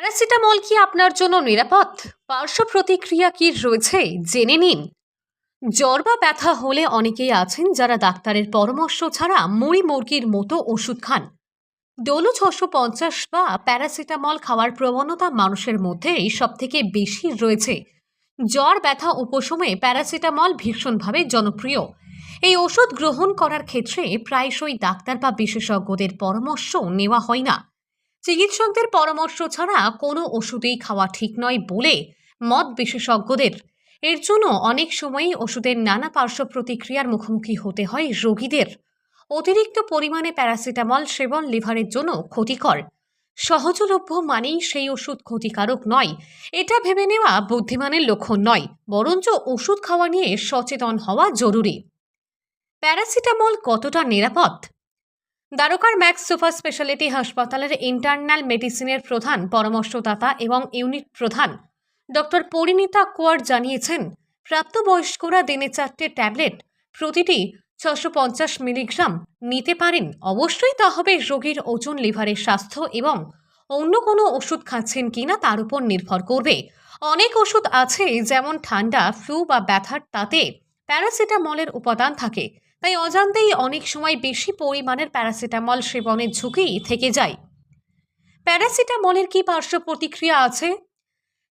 Paracetamol কি আপনার জন্য নিরাপদ? পার্শ্ব প্রতিক্রিয়া কি রয়েছে? জেনে নিন। জ্বর বা ব্যথা হলে অনেকেই আছেন যারা ডাক্তারের পরামর্শ ছাড়া মুড়ি মুরগির মতো ওষুধ খান। ডোলো ছশো পঞ্চাশ বা প্যারাসিটামল খাওয়ার প্রবণতা মানুষের মধ্যে এই সব থেকে বেশি রয়েছে। জ্বর, ব্যথা, উপশমে প্যারাসিটামল ভীষণভাবে জনপ্রিয়। এই ওষুধ গ্রহণ করার ক্ষেত্রে প্রায়শই ডাক্তার বা বিশেষজ্ঞদের পরামর্শ নেওয়া হয় না। চিকিৎসকদের পরামর্শ ছাড়া কোনো ওষুধেই খাওয়া ঠিক নয় বলে মত বিশেষজ্ঞদের। এর জন্য অনেক সময়ই ওষুধের নানা পার্শ্ব প্রতিক্রিয়ার মুখোমুখি হতে হয় রোগীদের। অতিরিক্ত পরিমাণে প্যারাসিটামল সেবন লিভারের জন্য ক্ষতিকর। সহজলভ্য মানেই সেই ওষুধ ক্ষতিকারক নয়। এটা ভেবে নেওয়া বুদ্ধিমানের লক্ষণ নয়, বরঞ্চ ওষুধ খাওয়া নিয়ে সচেতন হওয়া জরুরি। প্যারাসিটামল কতটা নিরাপদ? দ্বারকার ম্যাক্স সুপার স্পেশালিটি হাসপাতালের ইন্টারনাল মেডিসিনের প্রধান পরামর্শদাতা এবং ইউনিট প্রধান ডক্টর পরিণীতা কুয়ার জানিয়েছেন, প্রাপ্তবয়স্করা দিনে চারটে ট্যাবলেট প্রতিটি ছশো পঞ্চাশ মিলিগ্রাম নিতে পারেন। অবশ্যই তা হবে রোগীর ওজন, লিভারের স্বাস্থ্য এবং অন্য কোনো ওষুধ খাচ্ছেন কিনা তার উপর নির্ভর করবে। অনেক ওষুধ আছে যেমন ঠান্ডা, ফ্লু বা ব্যথার তাতে প্যারাসিটামলের উপাদান থাকে। তাই অজান্তেই অনেক সময় বেশি পরিমাণের প্যারাসিটামল সেবনের ঝুঁকি থেকে যায়। প্যারাসিটামলের কি পার্শ্ব প্রতিক্রিয়া আছে?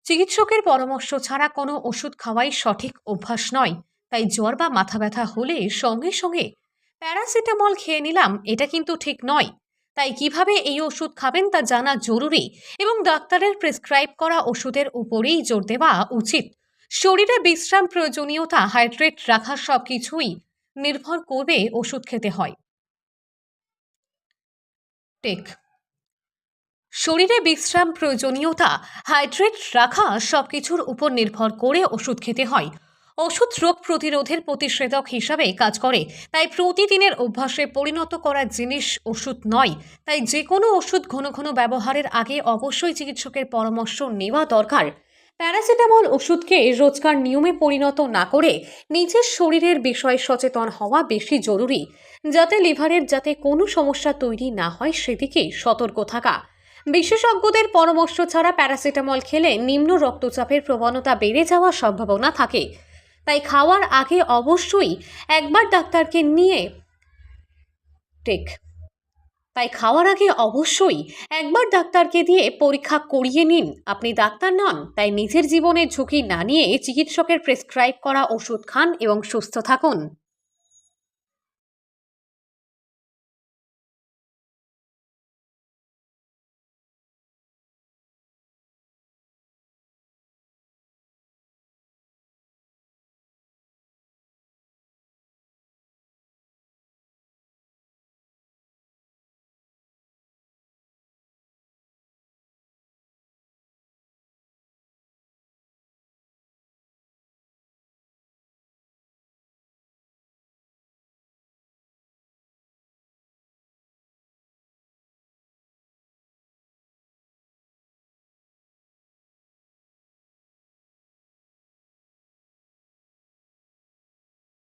চিকিৎসকের পরামর্শ ছাড়া কোনো ওষুধ খাওয়াই সঠিক অভ্যাস নয়, তাই জ্বর বা মাথা ব্যথা হলে সঙ্গে সঙ্গে প্যারাসিটামল খেয়ে নিলাম, এটা কিন্তু ঠিক নয়। তাই কীভাবে এই ওষুধ খাবেন তা জানা জরুরি এবং ডাক্তারের প্রেসক্রাইব করা ওষুধের উপরেই জোর দেওয়া উচিত। শরীরে বিশ্রাম প্রয়োজনীয়তা, হাইড্রেট রাখা সব কিছুই নির্ভর করবে ওষুধ খেতে হয়। টেক। শরীরে বিশ্রাম প্রয়োজনীয়তা, হাইড্রেট রাখা সব কিছুর উপর নির্ভর করে ওষুধ খেতে হয়। ওষুধ রোগ প্রতিরোধের প্রতিষেধক হিসাবে কাজ করে, তাই প্রতিদিনের অভ্যাসে পরিণত করা জিনিস ওষুধ নয়। তাই যে কোনো ওষুধ ঘন ঘন ব্যবহারের আগে অবশ্যই চিকিৎসকের পরামর্শ নেওয়া দরকার। প্যারাসিটামল ওষুধকে রোজকার নিয়মে পরিণত না করে নিজের শরীরের বিষয়ে সচেতন হওয়া বেশি জরুরি, যাতে লিভারের যাতে কোনো সমস্যা তৈরি না হয় সেদিকে সতর্ক থাকা। বিশেষজ্ঞদের পরামর্শ ছাড়া প্যারাসিটামল খেলে নিম্ন রক্তচাপের প্রবণতা বেড়ে যাওয়ার সম্ভাবনা থাকে। তাই খাওয়ার আগে অবশ্যই একবার ডাক্তারকে নিয়ে টেক তাই খাওয়ার আগে অবশ্যই একবার ডাক্তারকে দিয়ে পরীক্ষা করিয়ে নিন। আপনি ডাক্তার নন, তাই নিজের জীবনের ঝুঁকি না নিয়ে চিকিৎসকের প্রেসক্রাইব করা ওষুধ খান এবং সুস্থ থাকুন।